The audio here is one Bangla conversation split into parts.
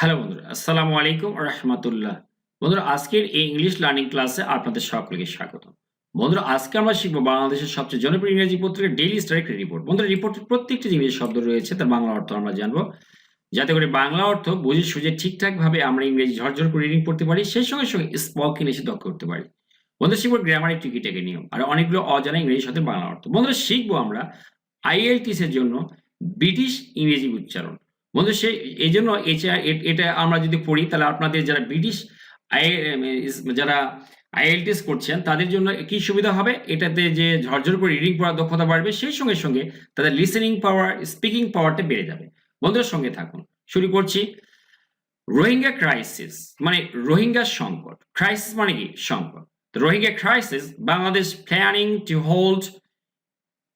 হ্যালো বন্ধুরা, আসসালামু আলাইকুম রহমতুল্লাহ। বন্ধুরা, আজকের এই ইংলিশ লার্নিং ক্লাসে আপনাদের সকলকে স্বাগত। বন্ধুরা, আজকে আমরা শিখব বাংলাদেশের সবচেয়ে জনপ্রিয় ইংরেজি পত্রিকা ডেইলি স্টার রিপোর্ট বন্ধুরা রিপোর্টের প্রত্যেকটি ইংরেজি শব্দ রয়েছে, তার বাংলা অর্থ আমরা জানব। যাতে করে বাংলা অর্থ বুঝে সুঝে ঠিকঠাক ভাবে আমরা ইংরেজি ঝরঝর করে রিডিং করতে পারি, সেই সঙ্গে সঙ্গে স্পোকেন এসে দক্ষ করতে পারি। বন্ধুরা, শিখব গ্রামারের টিকিটাকে নিয়ম আর অনেকগুলো অজানা ইংরেজির সাথে বাংলা অর্থ। বন্ধুরা, শিখব আমরা আইএলটিস এর জন্য ব্রিটিশ ইংরেজি উচ্চারণ। বন্ধু, সে এই জন্য এটা- আমরা যদি পড়ি, তাহলে আপনাদের যারা ব্রিটিশ যারা আইএলটিস করছেন, তাদের জন্য কি সুবিধা হবে? এটাতে যে ঝরঝর করে রিডিং পড়ার দক্ষতা বাড়বে, সেই সঙ্গে সঙ্গে তাদের লিসেনিং পাওয়ার স্পিকিং পাওয়ারটা বেড়ে যাবে। বন্ধুদের সঙ্গে থাকুন। শুরু করছি। রোহিঙ্গা ক্রাইসিস মানে রোহিঙ্গা সংকট। ক্রাইসিস মানে কি? সংকট। Rohingya crisis Bangladesh planning to hold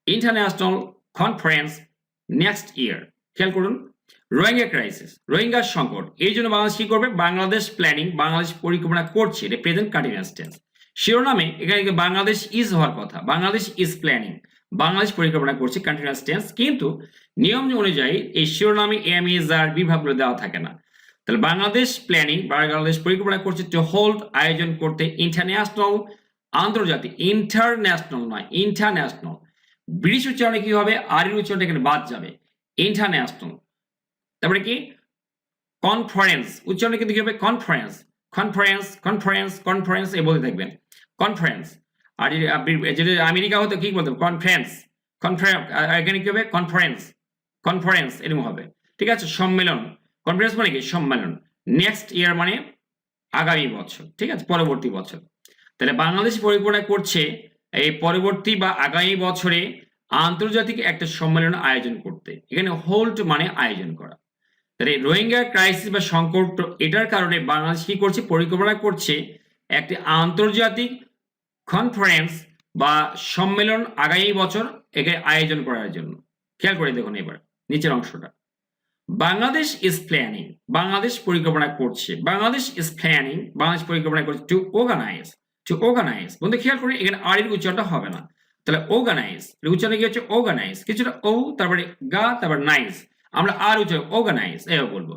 international conference next year খেয়াল করুন রোহিঙ্গা ক্রাইসিস রোহিঙ্গা সংকট, এই জন্য বাংলাদেশ কি করবে? বাংলাদেশ প্ল্যানিং বাংলাদেশ পরিকল্পনা করছে এটা প্রেজেন্ট কন্টিনিউয়াস টেন্স শিরোনামে এখানে বাংলাদেশ ইজ হওয়ার কথা, বাংলাদেশ ইজ প্ল্যানিং বাংলাদেশ পরিকল্পনা করছে কন্টিনিউয়াস টেন্স কিন্তু নিয়ম অনুযায়ী এই শিরোনামে এম ইজ আর বিভাগগুলো দেওয়া থাকে না। তাহলে বাংলাদেশ প্ল্যানিং বাংলাদেশ পরিকল্পনা করছে টু হোল্ড আয়োজন করতে ইন্টারন্যাশনাল আন্তর্জাতিক ইন্টারন্যাশনাল নয় ইন্টারন্যাশনাল ব্রিটিশ উচ্চারণে কি হবে? আর এর উচ্চারণটা এখানে বাদ যাবে। ইন্টারন্যাশনাল তারপরে কি? কনফারেন্স উচ্চারণে কিন্তু কি হবে? কনফারেন্স কনফারেন্স কনফারেন্স কনফারেন্স এই বলতে থাকবেন। কনফারেন্স আর যদি আমেরিকা হতো, কি বলতো কনফারেন্স কনফারেন্স এখানে কি হবে? কনফারেন্স কনফারেন্স এরকম হবে। ঠিক আছে? সম্মেলন। কনফারেন্স মানে কি? সম্মেলন। নেক্সট ইয়ার মানে আগামী বছর। ঠিক আছে? পরবর্তী বছর। তাহলে বাংলাদেশ পরিকল্পনা করছে এই পরবর্তী বা আগামী বছরে আন্তর্জাতিক একটা সম্মেলন আয়োজন করতে। এখানে হোল্ড মানে আয়োজন করা। তাহলে রোহিঙ্গা ক্রাইসিস বা সংকট এটার কারণে বাংলাদেশ কি করছে? পরিকল্পনা করছে একটি আন্তর্জাতিক কনফারেন্স বা সম্মেলন আগামী বছর একে আয়োজন করার জন্য। খেয়াল করে দেখুন এবার, নিচের অংশটা। বাংলাদেশ ইজ প্ল্যানিং বাংলাদেশ পরিকল্পনা করছে। বাংলাদেশ ইজ প্ল্যানিং বাংলাদেশ পরিকল্পনা করছে টু অর্গানাইজ টু অর্গানাইজ বন্ধু, খেয়াল করে এখানে আর এর উচ্চারণটা হবে না। তাহলে অর্গানাইজ উচ্চারণ কি হচ্ছে? অর্গানাইজ কিছুটা ও, তারপরে গা, তারপর নাইজ আমরা আর উচ্চারণ অর্গানাইজ এভাবে বলব।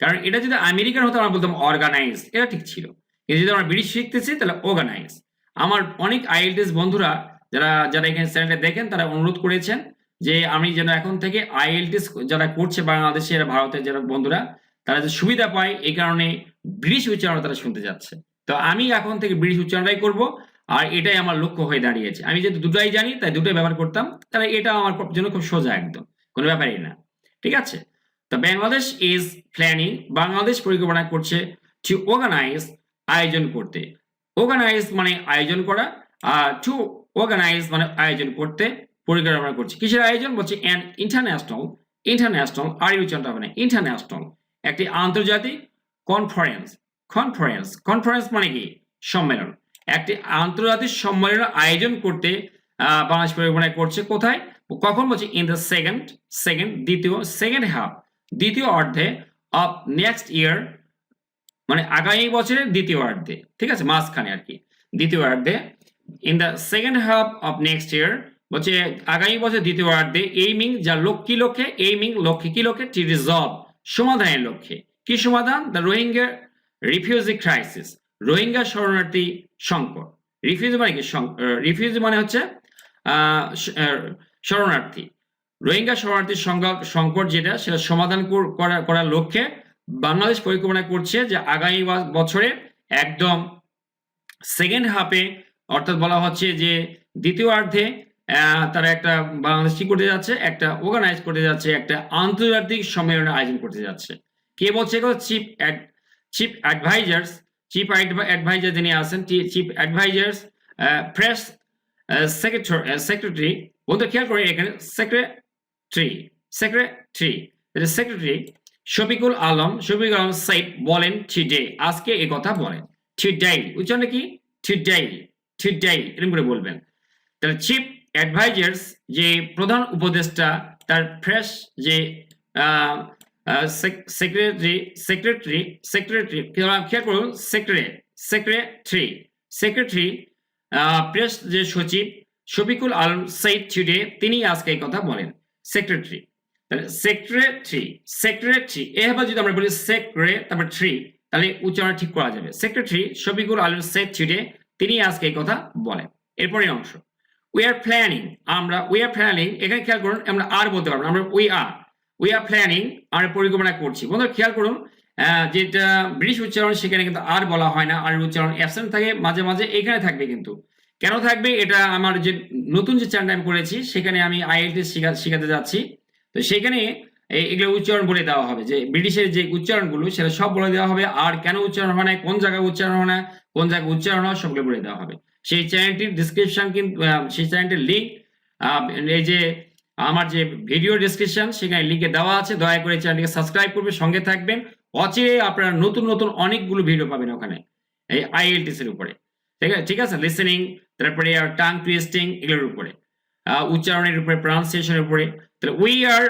কারণ এটা যদি আমেরিকান হতো, আমরা বলতাম অর্গানাইজ এটা ঠিক ছিল। কিন্তু যদি আমরা ব্রিটিশ শিখতেছি, তাহলে অর্গানাইজ আমার অনেক আইএলটিএস বন্ধুরা, যারা যারা এখানে চ্যানেলটা দেখেন, তারা অনুরোধ করেছেন যে আমি যেন এখন থেকে আইএলটিএস যারা করছে বাংলাদেশের ভারতের যারা বন্ধুরা, তারা যে সুবিধা পায়, এই কারণে ব্রিটিশ উচ্চারণ তারা শুনতে যাচ্ছে। তো আমি এখন থেকে ব্রিটিশ উচ্চারণটাই করব, আর এটাই আমার লক্ষ্য হয়ে দাঁড়িয়েছে। আমি যেহেতু দুটাই জানি, তাই দুটোই ব্যবহার করতাম, তাহলে এটা আমার জন্য খুব সোজা একদম, কোনো ব্যাপারই না। ঠিক আছে? তো বাংলাদেশ ইজ প্ল্যানিং বাংলাদেশ পরিকল্পনা করছে টু অর্গানাইজ আয়োজন করতে। অর্গানাইজ মানে আয়োজন করা, আর টু অর্গানাইজ মানে আয়োজন করতে পরিকল্পনা করছে। কিসের আয়োজন? বলছে অ্যান ইন্টারন্যাশনাল ইন্টারন্যাশনাল আর এই উচ্চারণটা হবে না ইন্টারন্যাশনাল একটি আন্তর্জাতিক কনফারেন্স কনফারেন্স কনফারেন্স মানে কি? সম্মেলন। একটি আন্তর্জাতিক সম্মেলন আয়োজন করতে বাংলাদেশ পরিকল্পনা করছে কোথায়? কখন বলছে? ইন দ্য সেকেন্ড সেকেন্ড দ্বিতীয় সেকেন্ড হাফ দ্বিতীয় অর্ধে অফ নেক্সট ইয়ার মানে আগামী বছরের দ্বিতীয় অর্ধে, ঠিক আছে? মাঝখানে আর কি। দ্বিতীয় অর্ধে in the second half of next year বলছে আগামী বছর দ্বিতীয় অর্ধে এইমিং যা লোক কি লক্ষ্যে এইমিং লক্ষ্যে কি লক্ষ্যে টি রিজলভ সমাধানের লক্ষ্যে। কি সমাধান? The Rohingya refugee crisis Rohingya শরণার্থী সংকট। রিফিউজি মানে কি? রিফিউজি মানে হচ্ছে শরণার্থী। রোহিঙ্গা শরণার্থীর সংকট যেটা, সেটা সমাধান করা- করার লক্ষ্যে বাংলাদেশ পরিকল্পনা করছে যে আগামী বছরে একদম সেকেন্ড হাফে অর্থাৎ বলা হচ্ছে যে দ্বিতীয় অর্ধে তারা একটা বাংলাদেশ কি করতে যাচ্ছে? একটা অর্গানাইজ করতে যাচ্ছে, একটা আন্তর্জাতিক সম্মেলনের আয়োজন করতে যাচ্ছে। কে বলছে chief chief advisers chief adviser যিনি আছেন চিফ অ্যাডভাইজার্স প্রেস সেক্রেটারি বলতে খেয়াল করে এখানে secretary secretary secretary Shafiqul Alam Shafiqul Alam said বলেন টুডে আজকে এই কথা বলেন টুডে উচ্চারণ কি? টুডে টুডে এরকম করে বলবেন। তাহলে চিফ অ্যাডভাইজার্স যে প্রধান উপদেষ্টা, তার ফ্রেশ যে সেক্রেটারি সেক্রেটারি সেক্রেটারি খেয়াল করুন সেক্রেটারি সেক্রেটারি সেক্রেটারি প্রেস যে সচিব শফিকুল আলম সৈয়দ টুডে তিনি আজকে এই কথা বলেন। সেক্রেটারি তাহলে সেক্রেটারি সেক্রেটারি এভাবে যদি আমরা বলি সেক্রে তারপর ট্রি তাহলে উচ্চারণ ঠিক করা যাবে। সেক্রেটারি শফিকুল আলম শেখ ছিটে তিনি আজকে এই কথা বলেন। এরপরের অংশ উই আর প্ল্যানিং আমরা উই আর প্ল্যানিং এখানে খেয়াল করুন, আমরা আর বলতে পারব আমরা we are we are planning আমরা পরিকল্পনা করছি। বন্ধুরা, খেয়াল করুন যেটা ব্রিটিশ উচ্চারণ, সেখানে কিন্তু আর বলা হয় না। আর উচ্চারণ অ্যাবসেন্ট থাকে, মাঝে মাঝে এখানে থাকবে কিন্তু। কেন থাকবে? এটা আমার যে নতুন যে চ্যানেল আমি করেছি, সেখানে আমি আইএলটি শেখাতে যাচ্ছি। তো সেখানে এগুলো উচ্চারণ বলে দেওয়া হবে যে, ব্রিটিশের যে উচ্চারণগুলো, সেটা সব বলে দেওয়া হবে। আর কেন উচ্চারণ হয় না, কোন জায়গায় উচ্চারণ হয় না, কোন জায়গায় উচ্চারণ হয়, সবগুলো বলে দেওয়া হবে। সেই চ্যানেলটির ডিসক্রিপশন কিন্তু সেই চ্যানেলটির লিঙ্ক এই যে আমার যে ভিডিও ডিসক্রিপশন সেখানে লিঙ্কে দেওয়া আছে। দয়া করে চ্যানেলটিকে সাবস্ক্রাইব করবে, সঙ্গে থাকবেন। অচিরে আপনারা নতুন নতুন অনেকগুলো ভিডিও পাবেন ওখানে, এই আইএলটিস এর উপরে। ঠিক আছে? ঠিক আছে? লিসেনিং তারপরে আর টাং টুইস্টিং এগুলোর উপরে। উচ্চারণের উপরে প্রনাউন্সিয়েশনের উপরে। তাহলে we are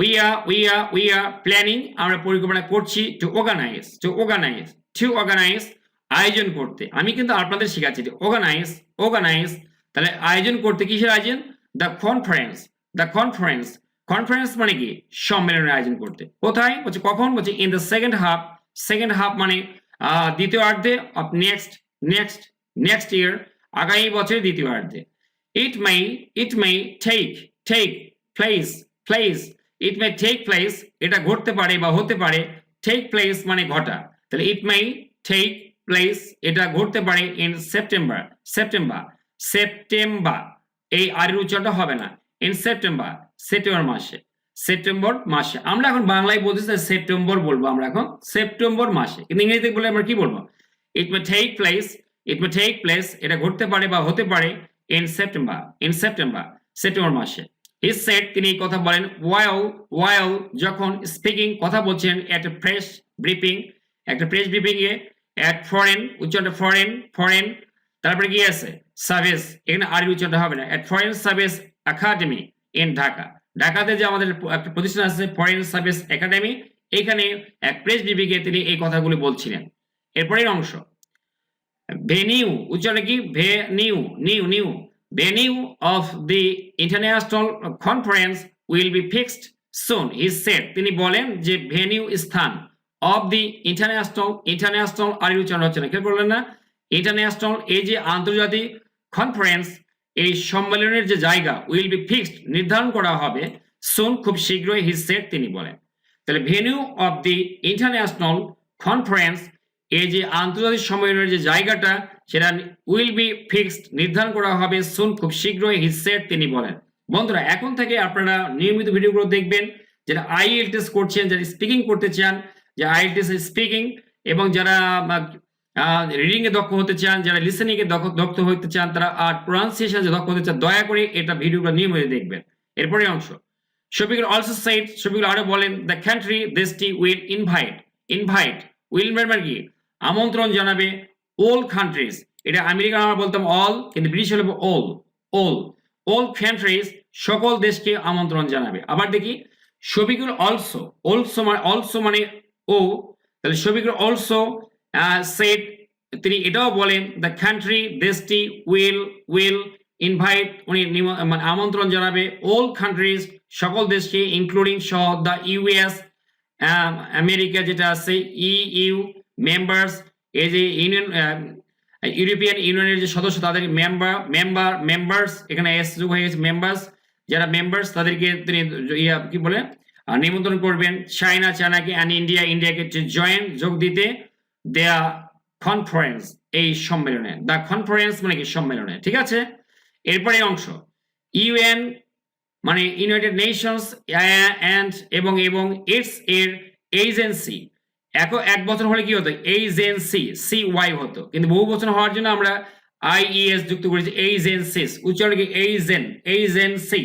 we are we are we are planning আমরা পরিকল্পনা করছি to organise to organise to organise আয়োজন করতে। আমি কিন্তু আপনাদের শেখাচ্ছি অর্গানাইজ অর্গানাইজ তাহলে আয়োজন করতে কিসের আয়োজন? The conference the conference conference মানে কি? সম্মেলনের আয়োজন করতে। কোথায়? বলছে কখন? বলছে in the second half second half মানে দ্বিতীয় দ্বিতীয়ার্ধে of next next next year আগামী বছরের দ্বিতীয়ার্ধে it may it may take take place place it may take place এটা ঘটতে পারে বা হতে পারে টেক প্লেস মানে ঘটা। তাহলে ইট মে টেক প্লেস এটা ঘটতে পারে ইন সেপ্টেম্বর সেপ্টেম্বর সেপ্টেম্বর এই আর উচ্চারণটা হবে না। ইন সেপ্টেম্বর সেপ্টেম্বর মাসে সেপ্টেম্বর মাসে। আমরা এখন বাংলায় বলতেছি সেপ্টেম্বর বলব আমরা এখন সেপ্টেম্বর মাসে। কিন্তু ইংরেজিতে বলে আমরা কি বলব? It may take place it may take place এটা ঘটতে পারে বা হতে পারে in September in September September মাসে। হি সেট তিনি এই কথা বলেন ওয়াইল ওয়াইল যখন স্পিকিং কথা বলছেন এট এ প্রেস ব্রিফিং একটা press briefing a at foreign উচ্চারণটা ফরেন ফরেন তারপরে কি আছে? সার্ভিস এখানে আর উচ্চারণটা হবে না। At foreign service academy in Dhaka ঢাকাতে যে আমাদের একটা প্রতিষ্ঠান আছে ফরেন সার্ভিস একাডেমি এখানে এক প্রেস ব্রিফিংয়ে তিনি এই কথাগুলি বলছিলেন। এরপরের অংশ। ভেনিউ উচ্চারণ কি? Venue new new venue of the international conference will be fixed soon he said তিনি বলেন যে ভেনিউ স্থান অফ দি ইন্টারন্যাশনাল ইন্টারন্যাশনাল আর উচ্চারণ হচ্ছে না। কে বললেন না? ইন্টারন্যাশনাল এই যে আন্তর্জাতিক কনফারেন্স এই সম্মেলনের যে জায়গা উইল বি ফিক্সড নির্ধারণ করা হবে সুন খুব শীঘ্রই হি সেড তিনি বলেন। তাহলে venue of the international conference এই যে আন্তর্জাতিক সম্মেলনের যে জায়গাটা, সেটা উইল বি ফিক্সড নির্ধারণ করা হবে সুন খুব শীঘ্রই হি সেড তিনি বলেন। বন্ধুরা, এখন থেকে আপনারা নিয়মিত ভিডিওগুলো দেখবেন, যারা আইএলটিএস করছেন, যারা স্পিকিং করতে চান যে আইএলটিএস স্পিকিং এবং যারা রিডিং এ দক্ষ হতে চান, যারা লিসেনিং এ দক্ষ হতে চান, তারা আর প্রনাউন্সিয়েশন দক্ষ হতে চান, দয়া করে এটা ভিডিওগুলো নিয়মিত দেখবেন। এরপরে অংশ। শফিকুল অলসো সাইড শফিকুল আরও বলেন দ্য কান্ট্রি দেশটি উইল ইনভাইট ইনভাইট উইল মানে কি আমন্ত্রণ জানাবে অল কান্ট্রিজ এটা আমেরিকা আমরা বলতাম অল কিন্তু ব্রিটিশ হলে অল অল অল কান্ট্রিজ সকল দেশকে আমন্ত্রণ জানাবে। আবার দেখি, শফিকুল অলসো অলসো মানে অলসো মানে ও, তাহলে শফিকুল অলসো সেট তিনি এটাও বলেন দ্য কান্ট্রি দেশটি উইল উইল ইনভাইট উনি মানে আমন্ত্রণ জানাবে অল কান্ট্রিজ সকল দেশকে ইনক্লুডিং সহ দ্য ইউএস আমেরিকা যেটা আছে ইইউ মেম্বার্স এই যে ইউনিয়ন ইউরোপিয়ান ইউনিয়নের যে সদস্য, তাদের মেম্বার মেম্বার মেম্বার্স এখানে এস যোগ হয়ে গেছে মেম্বার্স যারা মেম্বার্স তাদেরকে তিনি ইয়া, কি বলে নিমন্ত্রণ করবেন। চায়না চায়নাকে অ্যান্ড ইন্ডিয়া ইন্ডিয়াকে জয়েন যোগ দিতে। দেয়া কনফারেন্স এই সম্মেলনে দ্য কনফারেন্স মানে কি? সম্মেলনে, ঠিক আছে? এরপরে অংশ ইউএন মানে ইউনাইটেড নেশনস অ্যান্ড এবং এবং ইটস এর এজেন্সি এক এক বছর হলে কি হতো? এজেন্সি সি ওয়াই হতো। কিন্তু বহু বছর হওয়ার জন্য আমরা আইইএস যুক্ত করেছি এজেন্সিস উচ্চারণ কি? এইজেন এজেন্সি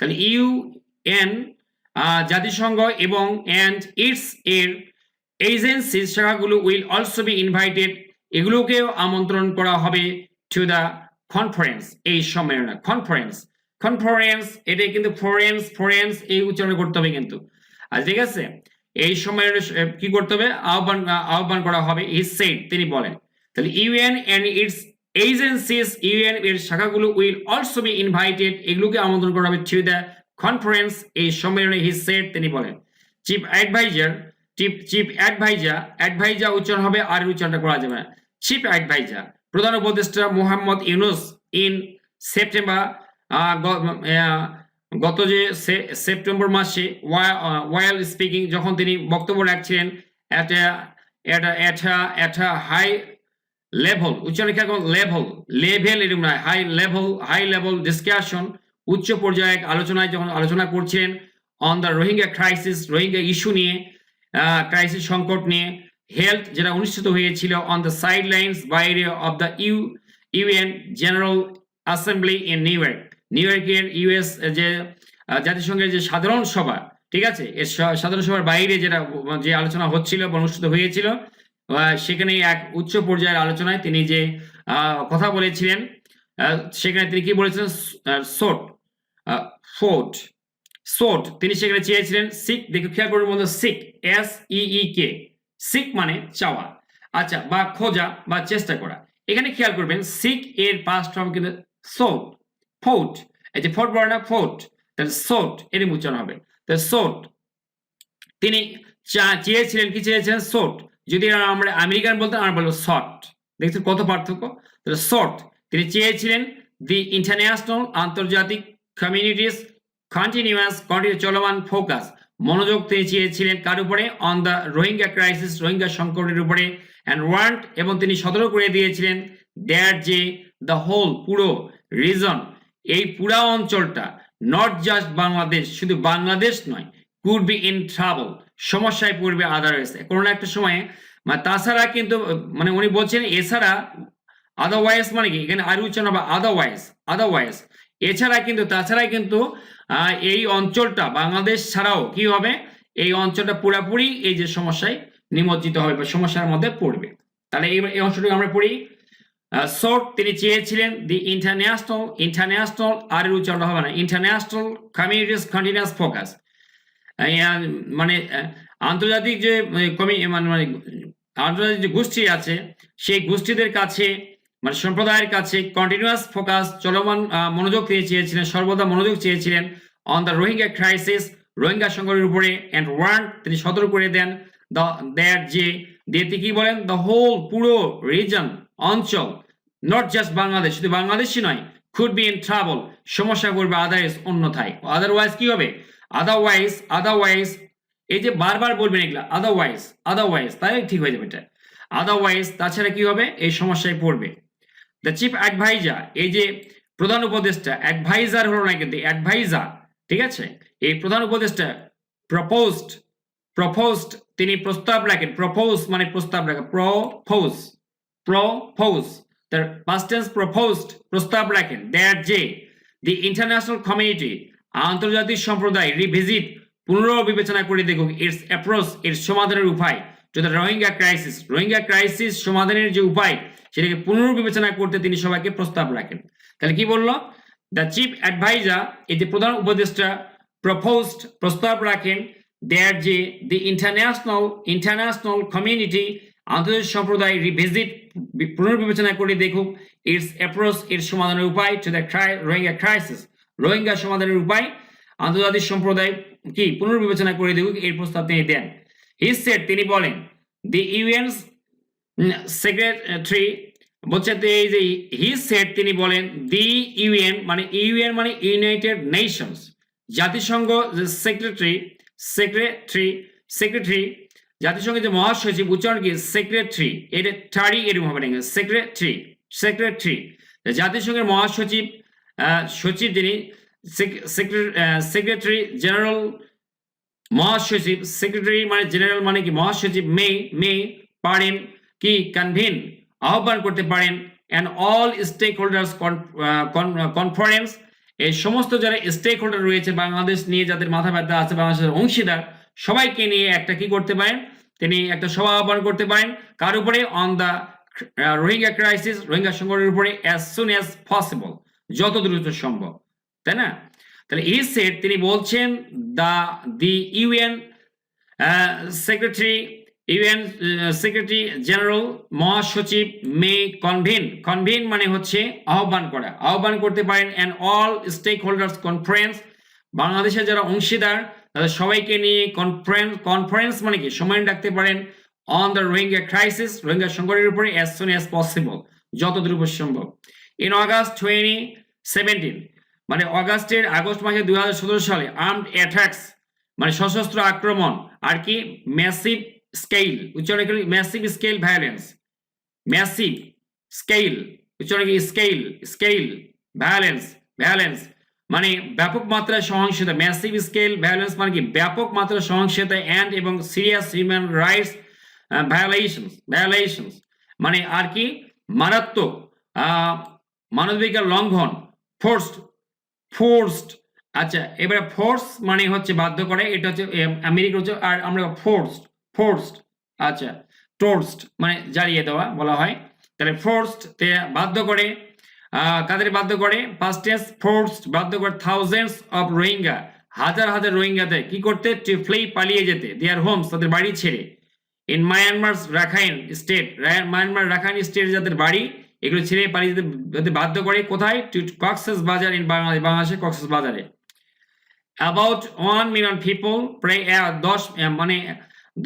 তাহলে ইউ এন জাতিসংঘ এবং অ্যান্ড ইটস এর এজেন্সি শাখাগুলো উইল অলসো বি ইনভাইটেড এগুলোকেও আমন্ত্রণ করা হবে টু দ্য কনফারেন্স এই সম্মেলনে। কনফারেন্স কনফারেন্স এটা কিন্তু ফরেন্স ফরেন্স এই উচ্চারণ করতে হবে কিন্তু। আর ঠিক আছে? এই সম্মেলনে কি করতে হবে? আহ্বান আহ্বান করা হবে। ইস সেট তিনি বলেন। তাহলে UN and its agencies UN এর শাখাগুলো উইল অলসো বি ইনভাইটেড এগুলোকে আমন্ত্রণ করা হবে টু দ্য কনফারেন্স এই সম্মেলনে হি সেট তিনি বলেন। Chief adviser chief chief adviser adviser উচ্চারণ হবে, আর উচ্চারণটা করা যাবে না। চিফ অ্যাডভাইজার প্রধান উপদেষ্টা মোহাম্মদ ইউনুস ইন সেপ্টেম্বর গত যে সেপ্টেম্বর মাসে ওয়াইল স্পিকিং যখন তিনি বক্তব্য রাখছিলেন একটা একটা হাই লেভেল উচ্চারণ খেয়াল লেভেল লেভেল এরকম নয় high level high level discussion উচ্চ পর্যায়ে আলোচনায় যখন আলোচনা করছেন on the Rohingya crisis Rohingya issue নিয়ে ক্রাইসিস সংকট নিয়ে হেলথ যেটা অনুষ্ঠিত হয়েছিল অন দ্য সাইড লাইন্স বাইরে of the U UN general assembly in new york new ইয়র্কের ইউএস যে জাতিসংঘের যে সাধারণ সভা, ঠিক আছে? এর সাধারণ সভার বাইরে যেটা, যে আলোচনা হচ্ছিল বা অনুষ্ঠিত হয়েছিল সেখানে এক উচ্চ পর্যায়ের আলোচনায় তিনি যে কথা বলেছিলেন সেখানে তিনি কি বলেছিলেন? সোট ফোর্ট সোট, তিনি সেখানে চেয়েছিলেন সিক, দেখে খেয়াল করুন বন্ধু, seek, S, E K. Seek মানে চাওয়া। আচ্ছা বা খোঁজা, বা চেষ্টা করা। এখানে খেয়াল করবেন, সিক এর পাস্ট ফর্ম কিন্তু সোট ফোর্ট এই যে ফোর্ট বর্ণ ফোর্ট তাহলে সোট এর উচ্চারণ হবে। তাহলে সোট, তিনি চেয়েছিলেন, কি চেয়েছিলেন? সোট। যদি আমরা আমেরিকান বলতাম আমরা বলব শর্ট দেখছেন কত পার্থক্য? তাহলে শর্ট তিনি চেয়েছিলেন দি ইন্টারন্যাশনাল আন্তর্জাতিক কমিউনিটিস কন্টিনিউয়াস কন্টিনিউ চলমান ফোকাস মনোযোগ তিনি চেয়েছিলেন কার উপরে? On the Rohingya crisis Rohingya সংকটের উপরে। অ্যান্ড ওয়ান্ট এবং তিনি সতর্ক করে দিয়েছিলেন দ্যাট যে দ্য হোল পুরো রিজন এই পুরা অঞ্চলটা নট জাস্ট বাংলাদেশ, শুধু বাংলাদেশ নয় কুড বি ইন ট্রাভেল সমস্যায় পড়বে আদারওয়াইজ কোনো না একটা সময়ে মানে তাছাড়া কিন্তু মানে উনি বলছেন, এছাড়া আদারওয়াইজ মানে কি? এখানে আর উচ্চারণ হবে আদারওয়াইজ আদারওয়াইজ এছাড়া কিন্তু, তাছাড়া কিন্তু এই অঞ্চলটা বাংলাদেশ ছাড়াও কি হবে? এই অঞ্চলটা পুরাপুরি এই যে সমস্যায় নিমজ্জিত হবে বা সমস্যার মধ্যে পড়বে। তাহলে এই অংশটুকু আমরা পড়ি। শর্ট তিনি চেয়েছিলেন দি ইন্টারন্যাশনাল ইন্টারন্যাশনাল আর এর উচ্চারণ হবে না। International communities continuous focus. মানে আন্তর্জাতিক যে কমি- মানে মানে আন্তর্জাতিক যে গোষ্ঠী আছে, সেই গোষ্ঠীদের কাছে মানে সম্প্রদায়ের কাছে কন্টিনিউয়াস ফোকাস চলমান মনোযোগ তিনি চেয়েছিলেন, সর্বদা মনোযোগ চেয়েছিলেন on the Rohingya crisis Rohingya সংকটের উপরে অ্যান্ড ওয়ার্ন তিনি সতর্ক করে দেন দ্য দ্যাট যে, দিয়ে কি বলেন? দ্য হোল পুরো রিজন অঞ্চল নট জাস্ট বাংলাদেশ, শুধু বাংলাদেশই নয় খুড বি ইন ট্রাভেল সমস্যা করবে আদারওয়াইজ অন্যথায়। আদারওয়াইজ কি হবে? আদারওয়াইজ আদারওয়াইজ এই যে বারবার বলবেন এগুলা আদারওয়াইজ আদারওয়াইজ তাই ঠিক হয়ে যাবে এটা। আদারওয়াইজ তাছাড়া কি হবে? এই সমস্যায় পড়বে। দ্য চিফ অ্যাডভাইজার এই যে প্রধান উপদেষ্টা অ্যাডভাইজার হলো না কিন্তু অ্যাডভাইজার ঠিক আছে? এই প্রধান উপদেষ্টা প্রপোজড প্রপোজড তিনি প্রস্তাব রাখেন প্রপোজ মানে প্রস্তাব রাখেন প্রপোজ প্রপোজ তার টেন্স প্রপোজড প্রস্তাব রাখেন দ্যাট যে দি ইন্টারন্যাশনাল কমিউনিটি আন্তর্জাতিক সম্প্রদায় রিভিজিট পুনর্বিবেচনা করে দেখুক ইটস অ্যাপ্রোচ এর সমাধানের উপায় the Rohingya crisis Rohingya crisis সমাধানের যে উপায়, সেটাকে পুনর্বিবেচনা করতে তিনি সবাইকে প্রস্তাব রাখেন। তাহলে কি বলল? দ্য চিফ অ্যাডভাইজার এই যে প্রধান উপদেষ্টা প্রপোজড প্রস্তাব রাখেন দেয়ার যে দি ইন্টারন্যাশনাল ইন্টারন্যাশনাল কমিউনিটি আন্তর্জাতিক সম্প্রদায় রিভিজিট পুনর্বিবেচনা করে দেখুক ইটস অ্যাপ্রোচ এর সমাধানের উপায় to the Rohingya crisis Rohingya সমাধানের উপায়, আন্তর্জাতিক সম্প্রদায় কি? পুনর্বিবেচনা করে দেখুক, এর প্রস্তাব তিনি দেন। হি সেট তিনি বলেন দি ইউএনস সেক্রেটারি বলছে এই যে হি সেট তিনি বলেন দি ইউএন মানে ইউএন মানে ইউনাইটেড নেশনস জাতিসংঘ সেক্রেটারি সেক্রেটারি সেক্রেটারি জাতিসংঘের যে মহাসচিব, উচ্চারণ কি? সেক্রেটারি এটা টারি এরকম হবে না সেক্রেটারি সেক্রেটারি জাতিসংঘের মহাসচিব সচিব যিনি সেক্রেটারি জেনারেল মহাসচিব সেক্রেটারি মানে জেনারেল মানে কি? মহাসচিব মে মে পারেন কি? কনভেন আহ্বান করতে পারেন and all stakeholders conference এই সমস্ত যারা স্টেক হোল্ডার রয়েছে, বাংলাদেশ নিয়ে যাদের মাথা ব্যথা আছে, বাংলাদেশের অংশীদার, সবাইকে নিয়ে একটা কি করতে পারেন? তিনি একটা সভা আহ্বান করতে পারেন। কার উপরে? On the Rohingya crisis Rohingya সংকটের উপরে অ্যাজ সুন অ্যাজ পসিবল যত দ্রুত সম্ভব। তাই না? তাহলে এই সেট তিনি বলছেন the the UN secretary UN secretary general মহাসচিব মে কনভেন কনভেন মানে হচ্ছে আহ্বান করা। আহ্বান করতে পারেন and all stakeholders conference বাংলাদেশের যারা অংশীদার, তাদের সবাইকে নিয়ে কনফারেন্স কনফারেন্স মানে কি? সময় ডাকতে পারেন on the Rohingya crisis Rohingya সংকটের উপরে অ্যাজ সুন অ্যাজ পসিবল যত দ্রুত সম্ভব। ইন অগাস্ট টোয়েন্টি সেভেন্টিন মানে অগাস্টের আগস্ট মাসে দুই হাজার সতেরো সালে আর্মড অ্যাটাক্স মানে সশস্ত্র আক্রমণ আর কি ম্যাসিভ স্কেল উচ্চারণ করি massive scale violence massive scale উচ্চারণ কি স্কেল স্কেল ভায়োলেন্স ভায়োলেন্স মানে ব্যাপক মাত্রায় সহিংসতা ম্যাসিভ স্কেল ভায়োলেন্স মানে কি ব্যাপক মাত্রায় সহিংসতা অ্যান্ড এবং serious human rights violations violations মানে আর কি মারাত্মক আহ, মানবাধিকার লঙ্ঘন ফোর্সড ফোর্সড আচ্ছা এবারে ফোর্স মানে হচ্ছে বাধ্য করে, এটা হচ্ছে আমেরিকা হচ্ছে, আর আমরা ফোর্সড ফোর্সড আচ্ছা টোর্সড মানে জ্বালিয়ে দেওয়া বলা হয়। তাহলে ফোর্সড বাধ্য করে কাদের বাধ্য করে? ফার্স্ট ফোর্সড বাধ্য করে থাউজেন্ডস অফ রোহিঙ্গা হাজার হাজার রোহিঙ্গাদের কি করতে? ফ্লেই পালিয়ে যেতে দেয়ার হোমস তাদের বাড়ি ছেড়ে। In Myanmar Rakhine state Myanmar Rakhine state যাদের বাড়ি এগুলো ছেড়ে পালিয়ে যেতে যেতে বাধ্য করে কোথায়? টু কক্সেস বাজার ইন বাংলাদেশ বাংলাদেশের কক্সেস বাজারে। অ্যাবাউট ওয়ান মিলিয়ন পিপল প্রায় দশ মানে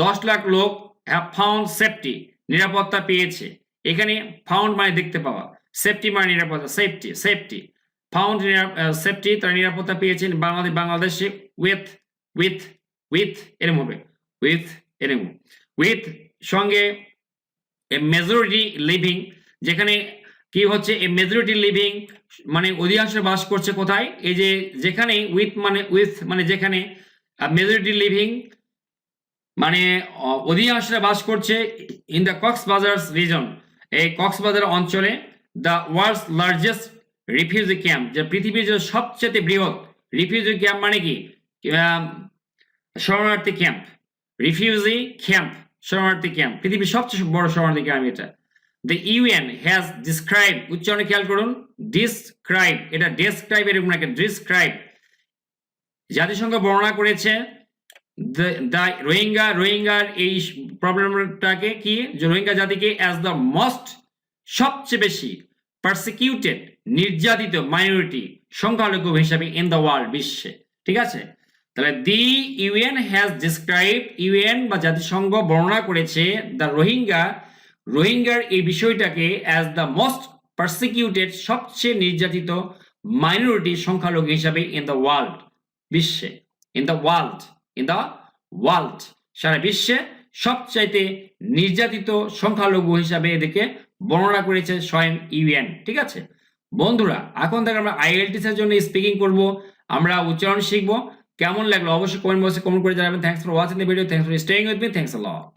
দশ লাখ লোক হ্যাভ ফাউন্ড সেফটি নিরাপত্তা পেয়েছে। এখানে ফাউন্ড মানে দেখতে পাওয়া। সেফটি মানে নিরাপত্তা সেফটি সেফটি ফাউন্ড সেফটি তারা নিরাপত্তা পেয়েছেন বাংলাদেশ বাংলাদেশে উইথ উইথ উইথ এরম হবে। উইথ এরম। উইথ সঙ্গে এ মেজরিটি লিভিং যেখানে কি হচ্ছে এ মেজরিটি লিভিং মানে অধিকাংশ বাস করছে কোথায়? এই যে যেখানে উইথ মানে উইথ মানে যেখানে মেজরিটি লিভিং মানে অধিকাংশরা বাস করছে ইন দ্য কক্সবাজার রিজন এই কক্সবাজার অঞ্চলে the world's largest refugee camp যে পৃথিবীর যে সবচেয়ে বৃহৎ রিফিউজি ক্যাম্প মানে কি? শরণার্থী ক্যাম্প রিফিউজি ক্যাম্প শরণার্থী ক্যাম্প পৃথিবীর সবচেয়ে বড় শরণার্থী ক্যাম্প এটা। দ্য ইউএন হ্যাজ ডিসক্রাইব উচ্চারণে খেয়াল করুন ডিসক্রাইব এটা ডেসক্রাইব এরকম নাকি ডিসক্রাইব জাতিসংঘ বর্ণনা করেছে দ্য রোহিঙ্গা রোহিঙ্গার এই প্রবলেমটাকে কি? রোহিঙ্গা জাতিকে অ্যাজ দ্য মোস্ট সবচেয়ে বেশি পারসিকিউটেড নির্যাতিত মাইনরিটি সংখ্যালঘু হিসাবে ইন দ্য ওয়ার্ল্ড বিশ্বে। ঠিক আছে? তাহলে the UN has describe UN বা জাতিসংঘ বর্ণনা করেছে দ্য রোহিঙ্গা রোহিঙ্গার এই বিষয়টাকে অ্যাজ দ্য মোস্ট পার্সিকিউটেড সবচেয়ে নির্যাতিত মাইনরিটি সংখ্যালঘু হিসাবে ইন দ্য ওয়ার্ল্ড বিশ্বে in the world in the world সারা বিশ্বে সবচাইতে নির্যাতিত সংখ্যালঘু হিসাবে এদেরকে বর্ণনা করেছে স্বয়ং ইউএন, ঠিক আছে? বন্ধুরা, এখন থেকে আমরা আইএলটিস এর জন্য স্পিকিং করব, আমরা উচ্চারণ শিখব, কেমন লাগল অবশ্যই কমেন্ট বক্সে কমেন্ট করে জানাবেন। Thanks for watching the video thanks for staying with me thanks a lot